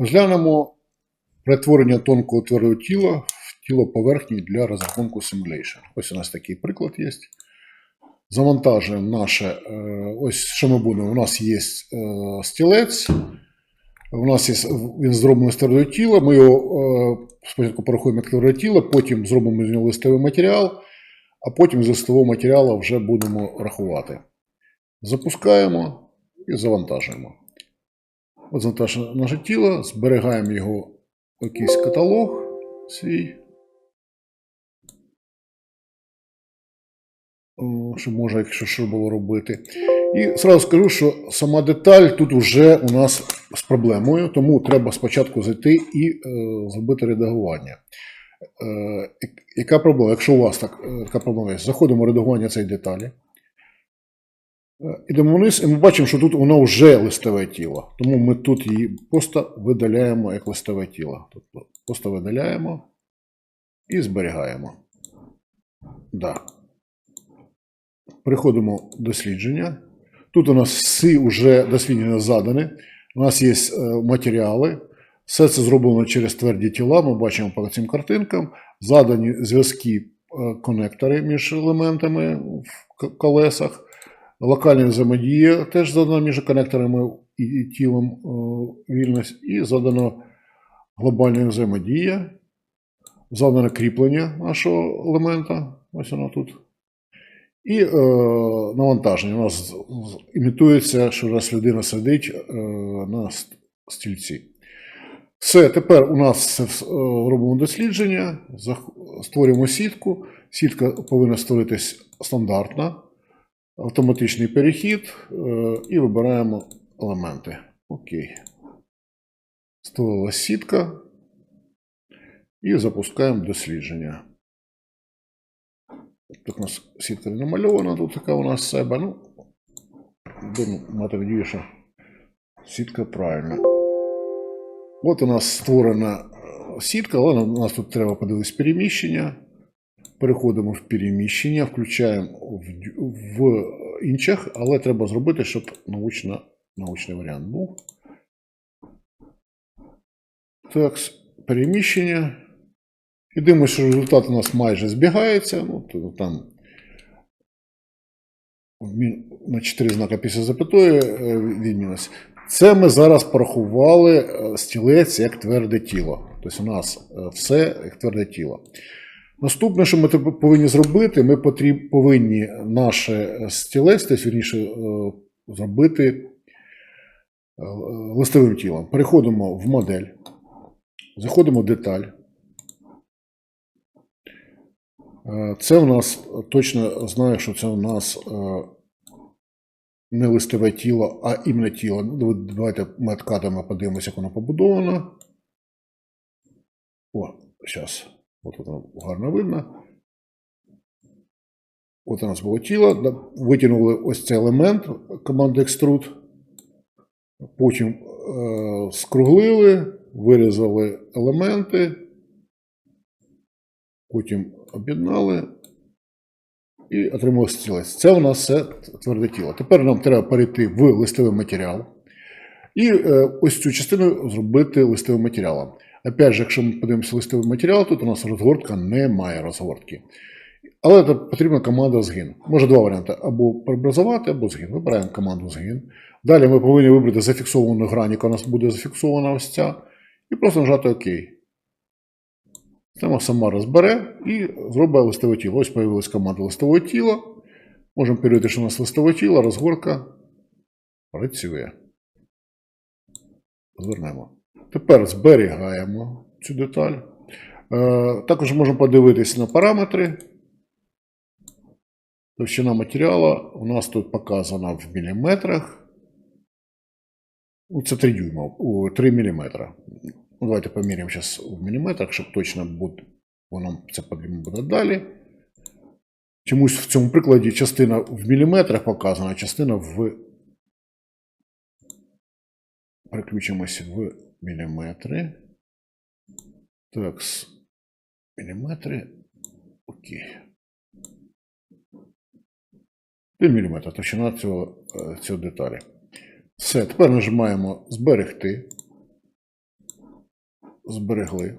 Розглянемо перетворення тонкого твердого тіла в тіло поверхні для розрахунку simulation. Ось у нас такий приклад є. Завантажуємо наше. е, Ось що ми будемо. У нас є е, стілець. У нас є він зроблений з твердого тіла. Ми його е, спочатку порахуємо як тверде тіло, потім зробимо з нього листовий матеріал, а потім з листового матеріалу вже будемо рахувати. Запускаємо і завантажуємо. От завантажено наше тіло, зберігаємо його в якийсь каталог свій. Що може, якщо що було робити. І зразу скажу, що сама деталь тут вже у нас з проблемою, тому треба спочатку зайти і е, зробити редагування. Е, яка проблема? Якщо у вас так, е, така проблема є, заходимо в редагування цієї деталі. Е, Ідемо вниз, і ми бачимо, що тут воно вже листове тіло. Тому ми тут її просто видаляємо як листове тіло. Тобто просто видаляємо і зберігаємо. Да. Переходимо в дослідження. Тут у нас всі вже дослідження задані. У нас є е, матеріали. Все це зроблено через тверді тіла. Ми бачимо по цим картинкам. Задані зв'язки, е, конектори між елементами в колесах. Локальна взаємодія теж задана між конекторами і, тілом е, вільність. І задано глобальна взаємодія. Задано кріплення нашого елемента. Ось воно тут. І е, навантаження. У нас імітується, що раз людина сидить е, на стільці. Все, тепер у нас це е, робимо дослідження, створюємо сітку. Сітка повинна створитись стандартна, автоматичний перехід е, і вибираємо елементи. Окей. Створилась сітка. І запускаємо дослідження. Тут у нас сітка не намальована, тут така у нас себе. Ну, будемо мати надію, що сітка правильна. От у нас створена е, сітка, але у нас тут треба подивитися переміщення. Переходимо в переміщення, включаємо в, інших, але треба зробити, щоб научно, научний варіант був. Так, переміщення. І дивимося, що результат у нас майже збігається. Ну, то там на 4 знака після запятої е, відмінність. Це ми зараз порахували е, стілець як тверде тіло. Тобто у нас е, все як тверде тіло. Наступне, що ми повинні зробити, ми повинні наше е, стілець, вірніше, е, зробити е, листовим тілом. Переходимо в модель, заходимо в деталь. Це у нас точно знаю, що це у нас не листове тіло, а іменно тіло. Ну, Давайте меткадами подивимося, як воно побудовано. О, зараз. От воно гарно видно. От у нас було тіло. Витягнули ось цей елемент команди Extrude. Потім е, скруглили, вирізали елементи. Потім об'єднали і отримали стілець. Це у нас все тверде тіло. Тепер нам треба перейти в листовий матеріал і е, ось цю частину зробити листовим матеріалом. Опять же, якщо ми подивимося листовий матеріал, тут у нас розгортка немає розгортки. Але це потрібна команда згин. Може два варіанти: або преобразувати, або згин. Вибираємо команду згин. Далі ми повинні вибрати зафіксовану грань, яка у нас буде зафіксована ось ця, і просто нажати ОК. Система сама розбере і зробить листове тіло. Ось з'явилась команда листового тіла. Можемо перевірити, що у нас листове тіло, розгорка працює. Звернемо. Тепер зберігаємо цю деталь. Е, також можемо подивитись на параметри. Товщина матеріалу у нас тут показана в міліметрах. Ну, це 3 дюйма, 3 міліметра. Ну, давайте поміряємо зараз в міліметрах, щоб точно бути, воно це потрібно буде далі. Чомусь в цьому прикладі частина в міліметрах показана, а частина в. Переключимося в міліметри. Так, міліметри. Окей. 1 мм товщина цього, е, цього деталі. Все, тепер нажимаємо зберегти. зберегли.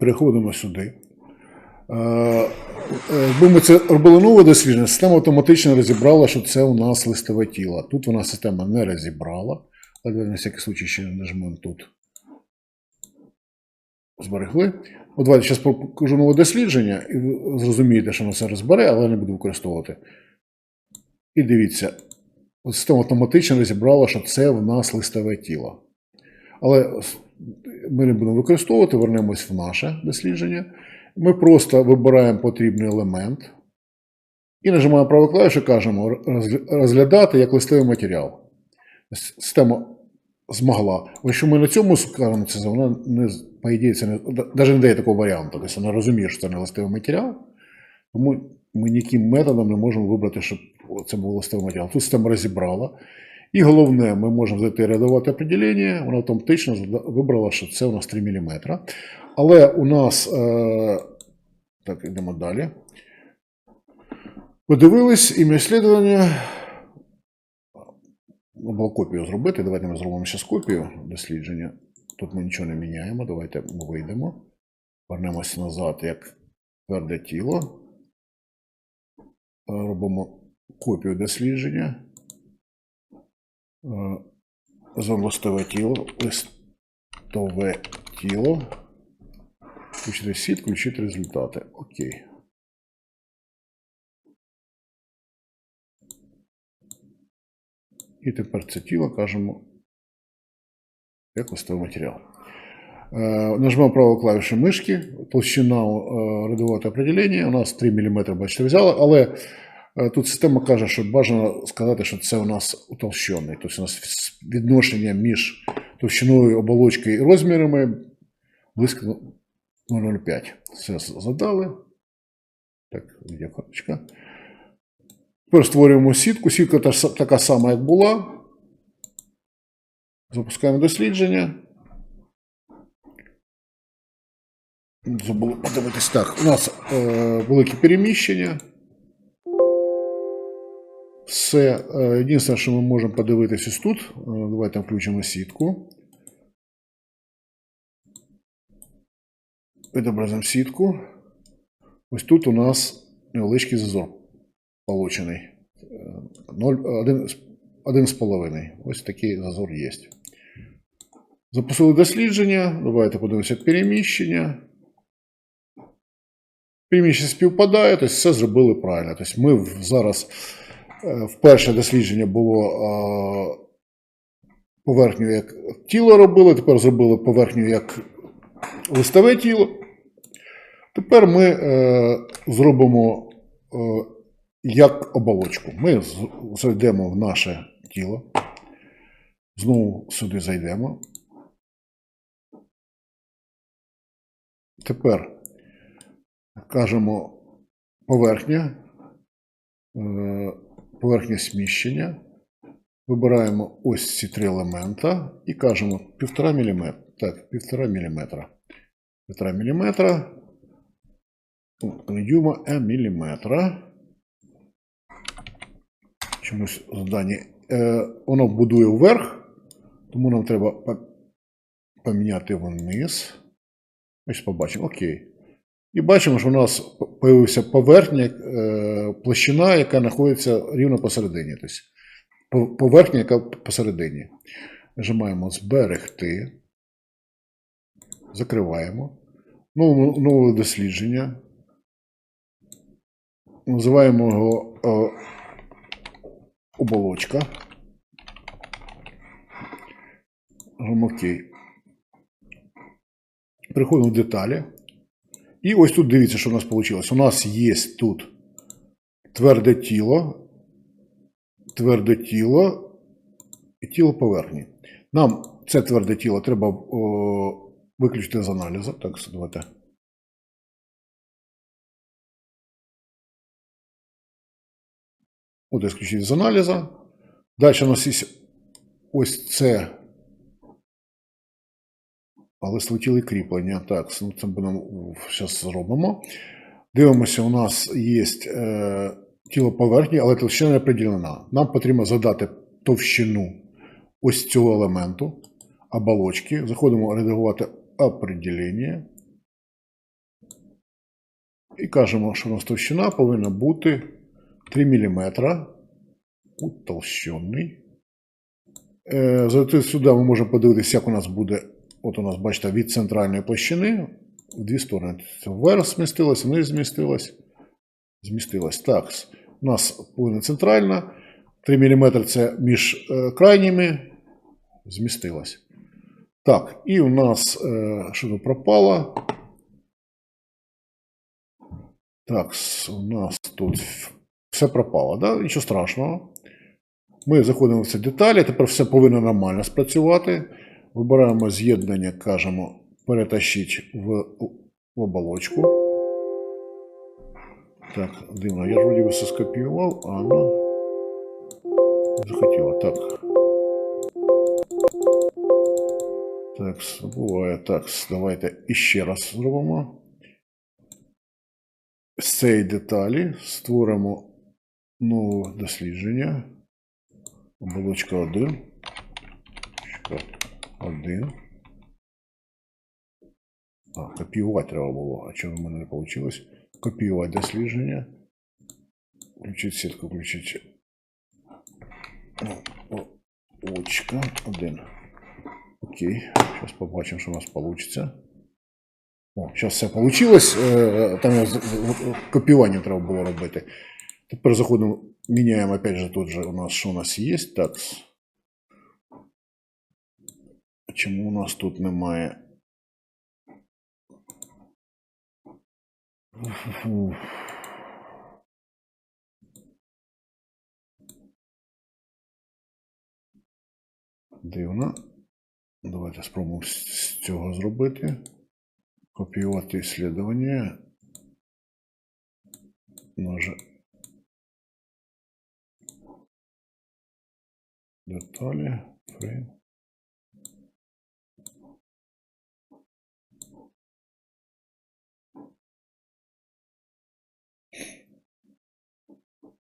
Переходимо сюди. Е, е, Якби ми це робили нове дослідження, система автоматично розібрала, що це у нас листове тіло. Тут вона система не розібрала. Але на всякий случай ще нажмемо тут. Зберегли. От давайте зараз покажу нове дослідження, і ви зрозумієте, що воно це розбере, але не буду використовувати. І дивіться, система автоматично розібрала, що це в нас листове тіло. Але ми не будемо використовувати, вернемось в наше дослідження. Ми просто вибираємо потрібний елемент і нажимаємо праву клавішу кажемо розглядати як листовий матеріал. Система змогла. Що ми на цьому скажемо, це вона не по ідеї, це не навіть не дає такого варіанту. Тобто вона розуміє, що це не листовий матеріал, тому ми ніяким методом не можемо вибрати, щоб це був листовий матеріал. Тут система розібрала. І головне, ми можемо зайти і редагувати определення, вона автоматично вибрала, що це у нас 3 мм. Але у нас, е, так, йдемо далі. Подивились ім'я слідування. Було копію зробити. Давайте ми зробимо зараз копію дослідження. Тут ми нічого не міняємо. Давайте вийдемо. Вернемося назад як тверде тіло. Е, Робимо копію дослідження. Е, Зон листове тіло. Листове тіло. Включити сіт, включити результати. Окей. І тепер це тіло кажемо як листовий матеріал. Е, Нажмемо праву клавішу мишки, толщина е, рядового определення. У нас 3 мм, бачите, взяла, але е, тут система каже, що бажано сказати, що це у нас утолщений. Тобто у нас відношення між товщиною оболочки і розмірами близько 0,05. Все задали. Так, відеокарточка. Тепер створюємо сітку. Сітка та така сама, як була. Запускаємо дослідження. Забули подивитись. Так, у нас е, велике переміщення. Все. Е, єдине, що ми можемо подивитися ось тут. Е, давайте включимо сітку. Відобразимо сітку. Ось тут у нас невеличкий зазор получений. Е, ноль- один з- один з половиною. Ось такий зазор є. Запустили дослідження. Давайте подивимося переміщення. Переміщення співпадає, тобто все зробили правильно. Тобто ми зараз е, вперше дослідження було е, поверхню як тіло робили, тепер зробили поверхню як листове тіло. Тепер ми е, зробимо е, як оболочку. Ми зайдемо в наше тіло. Знову сюди зайдемо. Тепер кажемо поверхня, е, поверхня сміщення. Вибираємо ось ці три елемента і кажемо 1,5 мм. Так, 1,5 мм. 1,5 мм. Не дюйма, а міліметра. Чомусь завдання. Е, воно будує вверх, тому нам треба поміняти вниз. Ось побачимо. Окей. І бачимо, що у нас появився поверхня, е, площина, яка знаходиться рівно посередині. Тобто поверхня, яка посередині. Нажимаємо зберегти. Закриваємо. Нове, нове дослідження. Називаємо його е, оболочка. Окей. Переходимо в деталі. І ось тут дивіться, що у нас вийшло. У нас є тут тверде тіло, тверде тіло і тіло поверхні. Нам це тверде тіло треба о, виключити з аналізу. Так, давайте. От исключити з аналізу. Далі у нас є ось це. Але слетіли кріплення. Так, ну це будемо зараз зробимо. Дивимося, у нас є е, тіло поверхні, але товщина не приділена. Нам потрібно задати товщину ось цього елементу. оболочки. Заходимо редагувати определення. І кажемо, що у нас товщина повинна бути 3 мм. Утолщений. Е, Зайти сюди ми можемо подивитися, як у нас буде. От у нас, бачите, від центральної площини в дві сторони. Вверх змістилось, вниз змістилось. Змістилось. Так, у нас повинна центральна. 3 мм це між е, крайніми. Змістилось. Так, і у нас е, що тут пропало? Так, у нас тут все пропало, да? нічого страшного. Ми заходимо в ці деталі, тепер все повинно нормально спрацювати. Вибираємо з'єднання, кажемо, перетащити в, в оболочку. Так, дивно, я вроді все скопіював, а вона не. Так. Так, буває. Так, давайте іще раз зробимо. З цієї деталі створимо нове дослідження. Оболочка 1. 1. А, копіювати треба було. А чого в мене не вийшло? Копіювати дослідження. Включити сітку, включити. Очка 1. Окей. Зараз побачимо, що у нас вийде. О, зараз все вийшло. Там я з- з- копіювання треба було робити. Тепер заходимо, міняємо опять же тут же у нас, що у нас є. Так. Чому у нас тут немає? Дивно. Давайте спробуємо з цього зробити. Копіювати ісследування. Може. Деталі. Фрейм.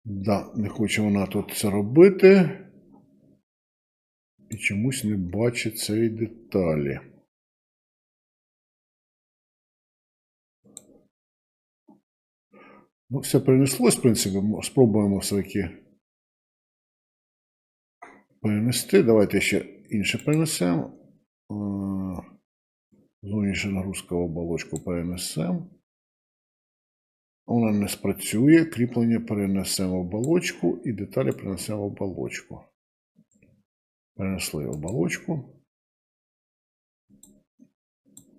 Да, не хоче вона тут це робити. І чомусь не бачить цієї деталі. Ну, все перенеслось, в принципі, спробуємо все-таки перенести. Давайте ще інше перенесемо. Е, Зовнішня нагрузка в оболочку перенесемо. Вона не спрацює. Кріплення перенесемо в оболочку і деталі перенесемо в оболочку. Перенесли в оболочку.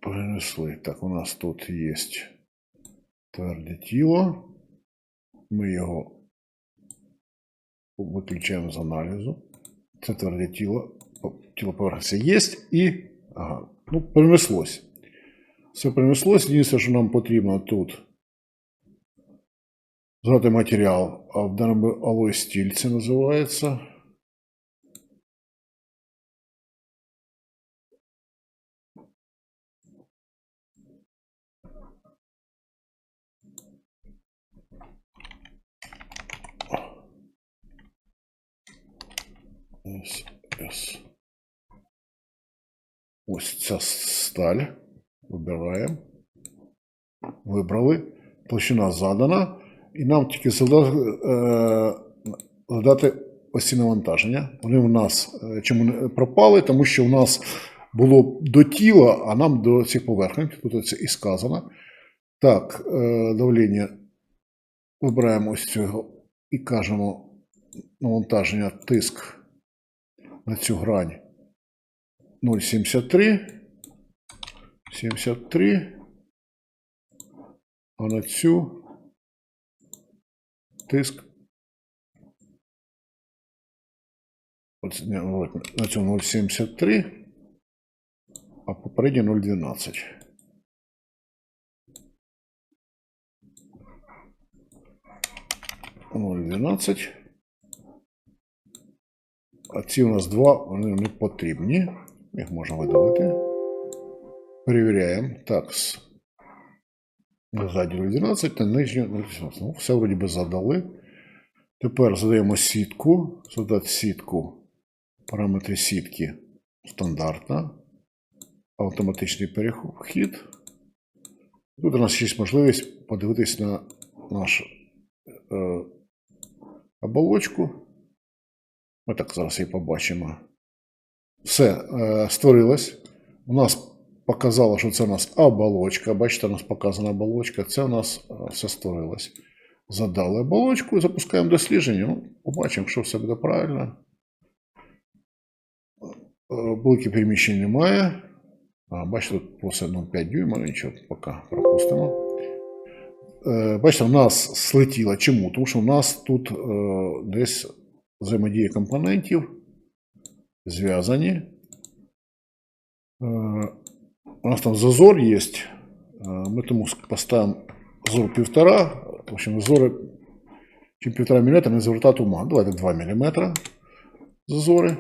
Перенесли. Так, у нас тут є тверде тіло. Ми його виключаємо з аналізу. Це тверде тіло. Тіло поверхності є і. Ага, ну, перенеслось. Все перенеслось. Єдине, що нам потрібно тут згадати матеріал. А в даному алой стіль це називається. Ось, ось. Ось ця сталь. Вибираємо. Вибрали. Толщина задана. І нам тільки задати, е, ось ці навантаження. Вони у нас е, чому не пропали? Тому що у нас було до тіла, а нам до цих поверхень. Тут це і сказано. Так, е, давлення. Вибираємо ось цього і кажемо навантаження тиск на цю грань 0,73. 73. А на цю тиск. От, на цю 0,73, а попередньо 0,12. Ноль дванадцять. А ці у нас два, вони не потрібні. Їх можна видалити. Перевіряємо. Так. Ззаді 0,12 та нижнє 0,18. Ну, все вроді би задали. Тепер задаємо сітку. Задати сітку. Параметри сітки. стандартна, автоматичний перехід. Тут у нас є можливість подивитись на нашу е, оболочку. Ми так зараз її побачимо. Все, е, створилось. У нас показало, що це у нас оболочка. Бачите, у нас показана оболочка. Це у нас е, все створилось. Задали оболочку, і запускаємо дослідження. Ну, побачимо, що все буде правильно. Е, Блоки переміщень немає. Бачите, тут просто 0,5 дюйма, нічого, поки пропустимо. Бачите, у нас слетіло. Чому? Тому що у нас тут десь взаємодія компонентів зв'язані. Е, У нас там зазор є. Е, Ми тому поставимо зазор півтора. В общем, зазори чим півтора мм не звертати ума. Давайте 2 мм зазори.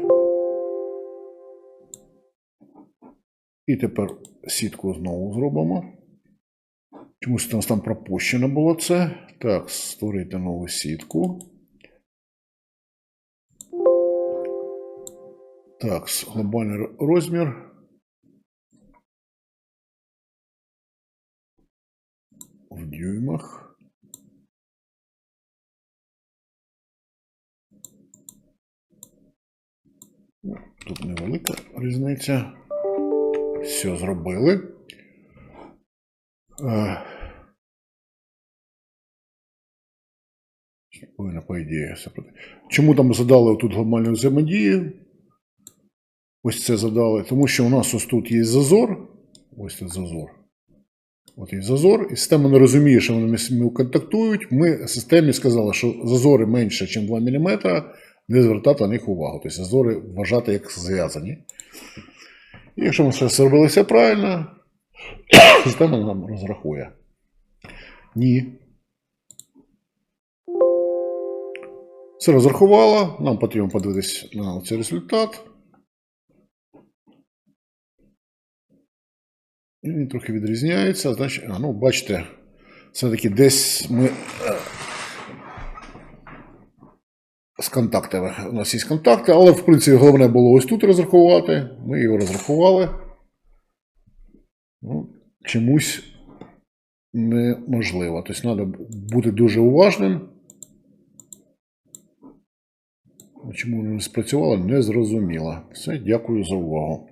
І тепер сітку знову зробимо. Чомусь у нас там пропущено було це. Так, створити нову сітку. Так, глобальний розмір. В дюймах. Ну, Тут невелика різниця. Все зробили. Е, Повинна, по ідеї, все. Чому там задали тут глобальну взаємодію? Ось це задали. Тому що у нас ось тут є зазор. Ось тут зазор. От є зазор, і система не розуміє, що вони контактують. Ми системі сказали, що зазори менше, ніж 2 мм, не звертати на них увагу. Тобто зазори вважати як зв'язані. І якщо ми все зробили правильно, система нам розрахує. Ні. Все розрахувало. Нам потрібно подивитись на цей результат. Він трохи відрізняється. Значить, ну, бачите, все-таки десь ми. е, З контактами. У нас є контакти, але в принципі головне було ось тут розрахувати. Ми його розрахували. Ну, чомусь неможливо. Тобто треба бути дуже уважним. Чому не спрацювало, не зрозуміло. Все, дякую за увагу.